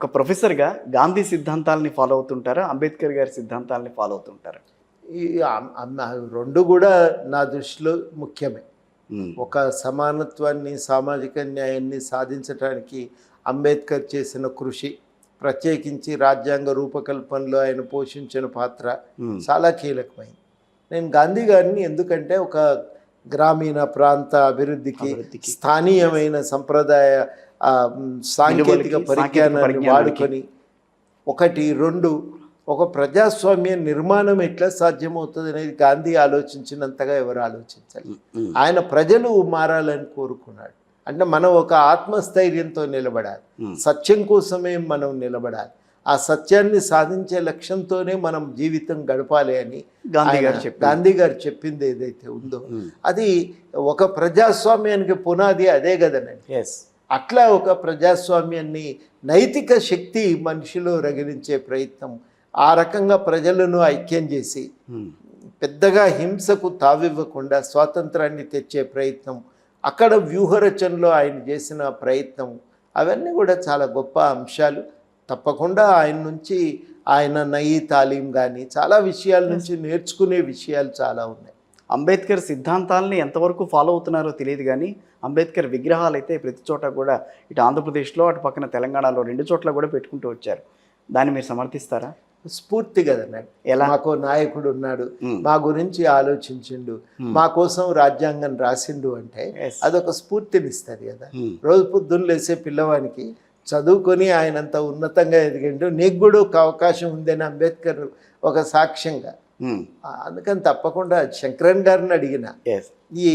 ఒక ప్రొఫెసర్గా గాంధీ సిద్ధాంతాలని ఫాలో అవుతుంటారా? అంబేద్కర్ గారి సిద్ధాంతాలని ఫాలో అవుతుంటారా? ఈ రెండు కూడా నా దృష్టిలో ముఖ్యమే. ఒక సమానత్వాన్ని సామాజిక న్యాయాన్ని సాధించడానికి అంబేద్కర్ చేసిన కృషి ప్రత్యేకించి రాజ్యాంగ రూపకల్పనలో ఆయన పోషించిన పాత్ర చాలా కీలకమైంది. నేను గాంధీ గారిని ఎందుకంటే ఒక గ్రామీణ ప్రాంత అభివృద్ధికి. స్థానీయమైన సంప్రదాయ సాంకేతిక పరిజ్ఞానాన్ని. వాడుకొని ఒకటి రెండు ఒక ప్రజాస్వామ్య నిర్మాణం ఎట్లా సాధ్యమవుతుంది అనేది గాంధీ ఆలోచించినంతగా ఎవరు ఆలోచించాలి ఆయన ప్రజలు మారాలని కోరుకున్నాడు. అంటే మనం ఒక ఆత్మస్థైర్యంతో నిలబడాలి. సత్యం కోసమే మనం నిలబడాలి. ఆ సత్యాన్ని సాధించే లక్ష్యంతోనే మనం జీవితం గడపాలి అని గాంధీ గారు గాంధీ గారు చెప్పింది ఏదైతే ఉందో. అది ఒక ప్రజాస్వామ్యానికి పునాది అదే కదనండి. ఎస్ అట్లా ఒక ప్రజాస్వామ్యాన్ని నైతిక శక్తి మనిషిలో రగిలించే ప్రయత్నం ఆ రకంగా ప్రజలను ఐక్యం చేసి ఉమ్, పెద్దగా హింసకు తావివ్వకుండా స్వాతంత్రాన్ని తెచ్చే ప్రయత్నం అక్కడ వ్యూహరచనలో ఆయన చేసిన ప్రయత్నం అవన్నీ కూడా చాలా గొప్ప అంశాలు. తప్పకుండా ఆయన నుంచి ఆయన నయీ తాలీం కానీ చాలా విషయాల నుంచి నేర్చుకునే విషయాలు చాలా ఉన్నాయి. అంబేద్కర్ సిద్ధాంతాలని ఎంతవరకు ఫాలో అవుతున్నారో తెలియదు కానీ అంబేద్కర్ విగ్రహాలు అయితే ప్రతి చోట కూడా ఇటు ఆంధ్రప్రదేశ్లో అటు పక్కన తెలంగాణలో రెండు చోట్ల కూడా పెట్టుకుంటూ వచ్చారు. దాన్ని మీరు సమర్థిస్తారా? స్ఫూర్తి కదన్నాడు ఎలా? మాకు నాయకుడు ఉన్నాడు. మా గురించి ఆలోచించిండు. మా కోసం రాజ్యాంగం రాసిండు అంటే. అదొక స్ఫూర్తినిస్తుంది కదా. రోజు పొద్దున్న లేసే పిల్లవానికి చదువుకొని ఆయన అంత ఉన్నతంగా ఎదిగిండు. నీకు కూడా ఒక అవకాశం ఉందని అంబేద్కర్ ఒక సాక్ష్యంగా. అందుకని తప్పకుండా శంకరన్ గారిని అడిగిన. ఈ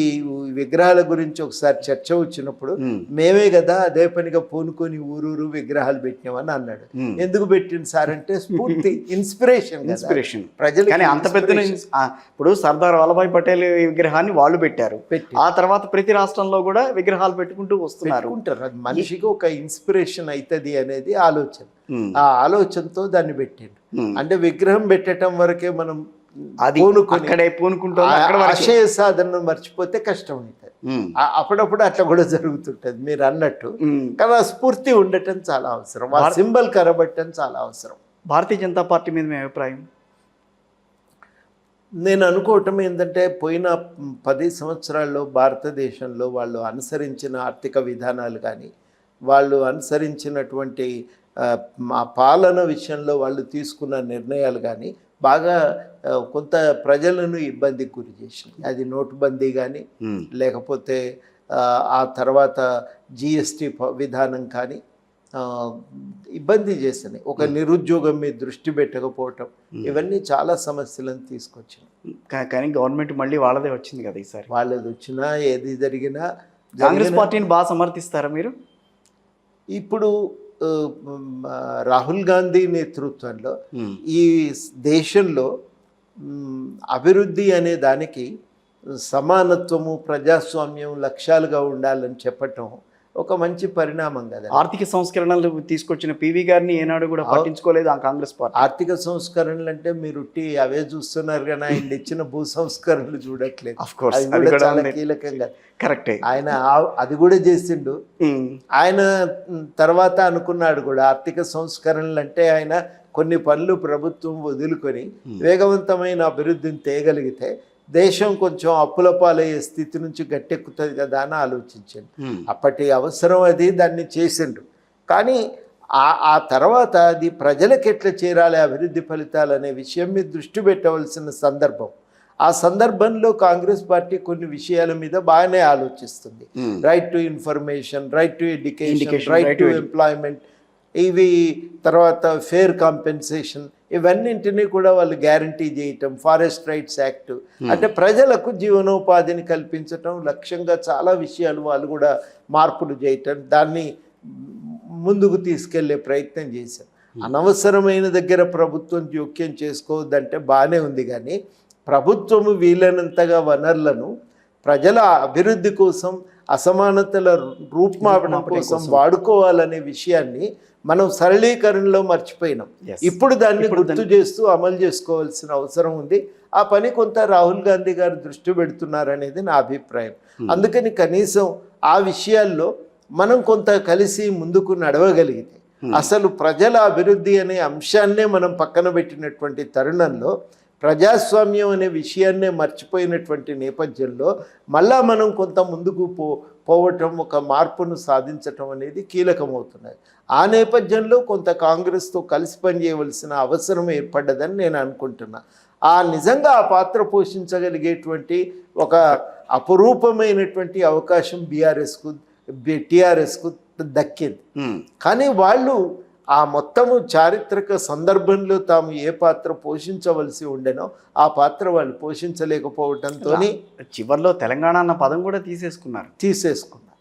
విగ్రహాల గురించి ఒకసారి చర్చ వచ్చినప్పుడు మేమే. కదా అదే పనిగా పూనుకొని ఊరూరు విగ్రహాలు పెట్టినామని అన్నాడు. ఎందుకు పెట్టింది సార్ అంటే స్ఫూర్తి ఇన్స్పిరేషన్ ఇన్స్పిరేషన్ ప్రజలు కానీ అంత పెద్ద ఇప్పుడు సర్దార్ వల్లభాయ్ పటేల్ విగ్రహాన్ని వాళ్ళు పెట్టారు. పెట్టి ఆ తర్వాత ప్రతి రాష్ట్రంలో కూడా విగ్రహాలు పెట్టుకుంటూ వస్తున్నారు. మనిషికి ఒక ఇన్స్పిరేషన్ అవుతుంది అనేది ఆలోచన. ఆ ఆలోచనతో దాన్ని పెట్టిండు. అంటే విగ్రహం పెట్టడం వరకే మనం అది అక్కడే పూనుకుంటాం. ఆశయ సాధనను మర్చిపోతే కష్టం అవుతుంది అప్పుడప్పుడు అట్లా కూడా జరుగుతుంటది మీరు అన్నట్టు. కానీ ఆ స్ఫూర్తి ఉండటం చాలా అవసరం ఆ సింబల్ కరబట్టడం చాలా అవసరం. భారతీయ జనతా పార్టీ మీద మీ అభిప్రాయం? నేను అనుకోవటం ఏంటంటే పోయిన పది సంవత్సరాల్లో భారతదేశంలో వాళ్ళు అనుసరించిన ఆర్థిక విధానాలు కానీ వాళ్ళు అనుసరించినటువంటి ఆ, మా పాలన విషయంలో వాళ్ళు తీసుకున్న నిర్ణయాలు కానీ బాగా కొంత ప్రజలను ఇబ్బందికి గురి చేసింది. అది నోటుబందీ కానీ లేకపోతే ఆ, తర్వాత జిఎస్టి విధానం కానీ ఇబ్బంది చేసినాయి ఒక నిరుద్యోగం మీద దృష్టి పెట్టకపోవటం ఇవన్నీ చాలా సమస్యలను తీసుకొచ్చినాయి. కా- కానీ గవర్నమెంట్ మళ్ళీ వాళ్ళదే వచ్చింది కదా ఈసారి? వాళ్ళది వచ్చినా ఏది జరిగినా కాంగ్రెస్ పార్టీని బాగా సమర్థిస్తారా మీరు? ఇప్పుడు రాహుల్ గాంధీ నేతృత్వంలో ఈ దేశంలో అభివృద్ధి అనే దానికి సమానత్వము ప్రజాస్వామ్యం లక్ష్యాలుగా ఉండాలని చెప్పటం ఒక మంచి పరిణామం కదా ఆర్థిక సంస్కరణలు తీసుకొచ్చిన పివి గారిని ఏనాడు కూడా పట్టించుకోలేదు ఆ కాంగ్రెస్ పార్టీ. ఆర్థిక సంస్కరణలు అంటే మీరు అవే చూస్తున్నారు కానీ ఆయన ఇచ్చిన భూ సంస్కరణలు చూడట్లేదు. అది కూడా చాలా. కీలకంగా. కరెక్టే ఆయన అది కూడా చేసిండు. ఆయన తర్వాత అనుకున్నాడు కూడా ఆర్థిక సంస్కరణలు అంటే ఆయన కొన్ని పనులు ప్రభుత్వం వదులుకొని వేగవంతమైన అభివృద్ధిని తేయగలిగితే దేశం కొంచెం అప్పుల పాలయ్యే స్థితి నుంచి గట్టెక్కుతుంది కదా అని ఆలోచించండి. అప్పటి అవసరం అది దాన్ని చేసిండు కానీ ఆ తర్వాత అది ప్రజలకు ఎట్లా చేరాలి అభివృద్ధి ఫలితాలు అనే విషయం మీద దృష్టి పెట్టవలసిన సందర్భం. ఆ సందర్భంలో కాంగ్రెస్ పార్టీ కొన్ని విషయాల మీద బాగానే ఆలోచిస్తుంది. Right to information right to education right to employment ఇవి తర్వాత ఫేర్ కాంపెన్సేషన్ ఇవన్నింటినీ కూడా వాళ్ళు గ్యారంటీ చేయటం ఫారెస్ట్ రైట్స్ యాక్ట్. అంటే ప్రజలకు జీవనోపాధిని కల్పించటం లక్ష్యంగా చాలా విషయాలు వాళ్ళు కూడా మార్పులు చేయటం దాన్ని ముందుకు తీసుకెళ్ళే ప్రయత్నం చేశారు. అనవసరమైన దగ్గర ప్రభుత్వం జోక్యం చేసుకోవద్దంటే బాగానే ఉంది కానీ ప్రభుత్వము వీలైనంతగా వనరులను ప్రజల అభివృద్ధి కోసం అసమానతల రూపుమాపడం కోసం వాడుకోవాలనే విషయాన్ని మనం సరళీకరణలో మర్చిపోయినాం. ఇప్పుడు దాన్ని గుర్తు చేస్తూ అమలు చేసుకోవాల్సిన అవసరం ఉంది. ఆ పని కొంత రాహుల్ గాంధీ గారు దృష్టి పెడుతున్నారనేది నా అభిప్రాయం. అందుకని కనీసం ఆ విషయాల్లో మనం కొంత కలిసి ముందుకు నడవగలిగితే అసలు ప్రజల అభివృద్ధి అనే అంశాన్నే మనం పక్కన పెట్టినటువంటి తరుణంలో ప్రజాస్వామ్యం అనే విషయాన్నే మర్చిపోయినటువంటి నేపథ్యంలో మళ్ళా మనం కొంత ముందుకు పో పోవటం ఒక మార్పును సాధించటం అనేది కీలకమవుతున్నది. ఆ నేపథ్యంలో కొంత కాంగ్రెస్తో కలిసి పనిచేయవలసిన అవసరం ఏర్పడ్డదని నేను అనుకుంటున్నా. ఆ నిజంగా ఆ పాత్ర పోషించగలిగేటువంటి ఒక అపురూపమైనటువంటి అవకాశం బీఆర్ఎస్కు టీఆర్ఎస్కు దక్కింది. కానీ వాళ్ళు ఆ మొత్తము చారిత్రక సందర్భంలో తాము ఏ పాత్ర పోషించవలసి ఉండెనో ఆ పాత్ర వాళ్ళు పోషించలేకపోవటంతో చివర్లో తెలంగాణ అన్న పదం కూడా తీసేసుకున్నారు తీసేసుకున్నారు.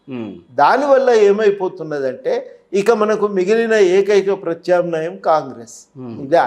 దానివల్ల ఏమైపోతున్నదంటే ఇక మనకు మిగిలిన ఏకైక ప్రత్యామ్నాయం కాంగ్రెస్. ఇది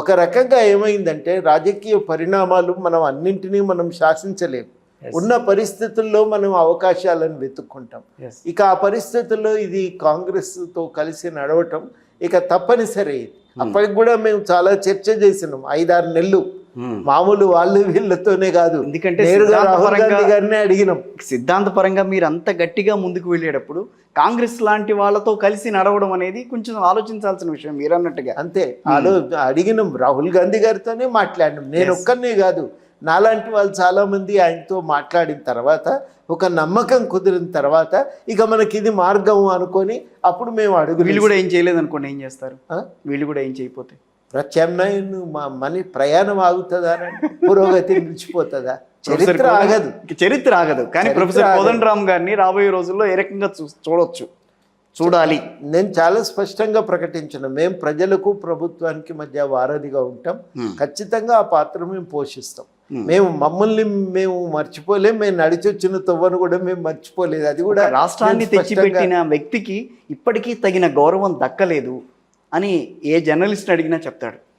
ఒక రకంగా ఏమైందంటే రాజకీయ పరిణామాలు మనం అన్నింటినీ మనం శాసించలేము ఉన్న పరిస్థితుల్లో మనం అవకాశాలను వెతుక్కుంటాం. ఇక ఆ పరిస్థితుల్లో ఇది కాంగ్రెస్తో కలిసి నడవటం ఇక తప్పనిసరి. అప్పటికి కూడా మేము చాలా చర్చ చేసినాం. ఐదారు నెలలు. ఉమ్. మామూలు వాళ్ళు వీళ్ళతోనే కాదు. ఎందుకంటే రాహుల్ గాంధీ గారినే అడిగినాం. సిద్ధాంతపరంగా మీరు అంత గట్టిగా ముందుకు వెళ్ళేటప్పుడు కాంగ్రెస్ లాంటి వాళ్ళతో కలిసి నడవడం అనేది కొంచెం ఆలోచించాల్సిన విషయం మీరు అన్నట్టుగా అంతే ఆలో అడిగినాం. రాహుల్ గాంధీ గారితోనే మాట్లాడినాం. నేను ఒక్కనే కాదు. నాలాంటి వాళ్ళు చాలా మంది ఆయనతో మాట్లాడిన తర్వాత ఒక నమ్మకం కుదిరిన తర్వాత ఇక మనకి ఇది మార్గం అనుకొని అప్పుడు మేము అడుగు వీళ్ళు కూడా ఏం చేయలేదు అనుకోండి ఏం చేస్తారు? వీళ్ళు కూడా ఏం చేయకపోతే? ప్రత్యామ్నాయం మా మనీ ప్రయాణం ఆగుతుందా పురోగతి నిలిచిపోతుందా? చరిత్ర ఆగదు. చరిత్ర ఆగదు. కానీ ప్రొఫెసర్. కోదండ రామ్ గారిని రాబోయే రోజుల్లో ఏ రకంగా చూడొచ్చు? చూడాలి. నేను చాలా స్పష్టంగా ప్రకటించిన మేము ప్రజలకు ప్రభుత్వానికి మధ్య వారధిగా ఉంటాం. ఖచ్చితంగా ఆ పాత్ర మేము పోషిస్తాం. మేము మమ్మల్ని మేము మర్చిపోలేం మేము నడిచొచ్చిన తొవ్వను కూడా మేము మర్చిపోలేదు. అది కూడా రాష్ట్రాన్ని తెచ్చిపెట్టిన వ్యక్తికి ఇప్పటికీ తగిన గౌరవం దక్కలేదు అని ఏ జర్నలిస్ట్ అడిగినా చెప్తాడు.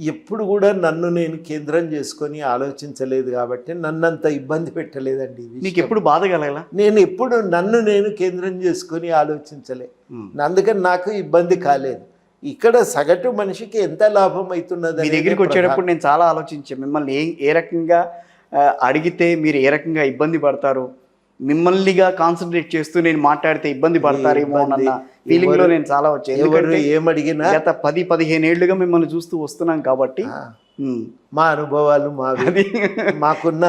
ఎప్పుడు కూడా నన్ను నేను కేంద్రం చేసుకొని ఆలోచించలేదు కాబట్టి నన్నంత ఇబ్బంది పెట్టలేదండి. నీకు ఎప్పుడు బాధ కలగలా? నేను ఎప్పుడు నన్ను నేను కేంద్రం చేసుకొని ఆలోచించలే. Hmm. అందుకని నాకు ఇబ్బంది కాలేదు. ఇక్కడ సగటు మనిషికి ఎంత లాభం అవుతున్నది మీ దగ్గరికి వచ్చేటప్పుడు నేను చాలా ఆలోచించాను మిమ్మల్ని ఏ ఏ రకంగా అడిగితే మీరు ఏ రకంగా ఇబ్బంది పడతారు? మిమ్మల్నిగా కాన్సన్ట్రేట్ చేస్తూ నేను మాట్లాడితే ఇబ్బంది పడతారేమో అన్న ఫీలింగ్లో నేను చాలా వచ్చాను ఎందుకంటే ఏమడిగినా గత పది పదిహేను ఏళ్ళుగా మిమ్మల్ని చూస్తూ వస్తున్నాం కాబట్టి మా అనుభవాలు మావి. అది. మాకున్న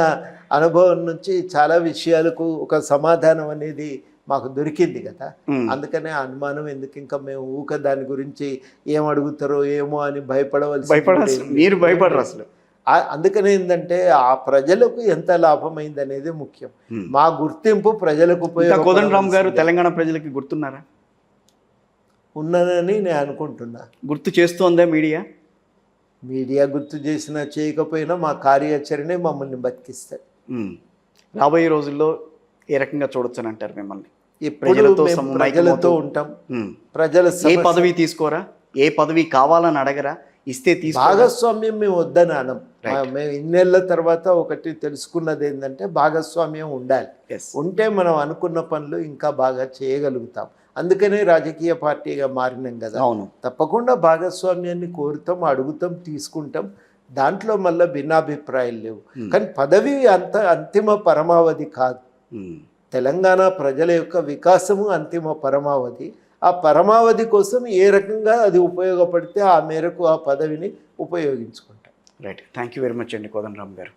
అనుభవం నుంచి చాలా విషయాలకు ఒక సమాధానం అనేది మాకు దొరికింది కదా. అందుకనే అనుమానం ఎందుకు ఇంకా మేము ఊక దాని గురించి ఏం అడుగుతారో ఏమో అని భయపడవలసి భయపడాల్సి మీరు భయపడరు అసలు. అందుకనే ఏంటంటే ఆ ప్రజలకు ఎంత లాభమైంది అనేది ముఖ్యం. మా గుర్తింపు ప్రజలకు కోదండరామ్ గారు. తెలంగాణ ప్రజలకి గుర్తున్నారా? ఉన్నదని నేను అనుకుంటున్నా. గుర్తు చేస్తోందా మీడియా? మీడియా గుర్తు చేసినా చేయకపోయినా మా కార్యాచరణే మమ్మల్ని బతికిస్తుంది. ఉమ్. రాబోయే రోజుల్లో ఏ రకంగా చూడొచ్చని అంటారు మిమ్మల్ని? ఎప్పుడు ప్రజలతో ప్రజలతో ఉంటాం. ప్రజల ఏ పదవి తీసుకోరా? ఏ పదవి కావాలని అడగరా? ఇస్తే భాగస్వామ్యం మేము వద్దని అనం మేము ఇన్నేళ్ళ తర్వాత ఒకటి తెలుసుకున్నది ఏంటంటే భాగస్వామ్యం ఉండాలి. ఉంటే మనం అనుకున్న పనులు ఇంకా బాగా చేయగలుగుతాం. అందుకనే రాజకీయ పార్టీగా మారినాం కదా. అవును. తప్పకుండా భాగస్వామ్యాన్ని కోరుతాం అడుగుతాం తీసుకుంటాం. దాంట్లో మళ్ళీ భిన్నాభిప్రాయాలు లేవు. Hmm. కానీ పదవి అంత అంతిమ పరమావధి కాదు. ఉమ్. తెలంగాణ ప్రజల యొక్క వికాసము అంతిమ పరమావధి. ఆ పరమావధి కోసం ఏ రకంగా అది ఉపయోగపడితే ఆ మేరకు ఆ పదవిని ఉపయోగించుకుంటాం. Right thank you very much అండి కోదండరామ్ గారు.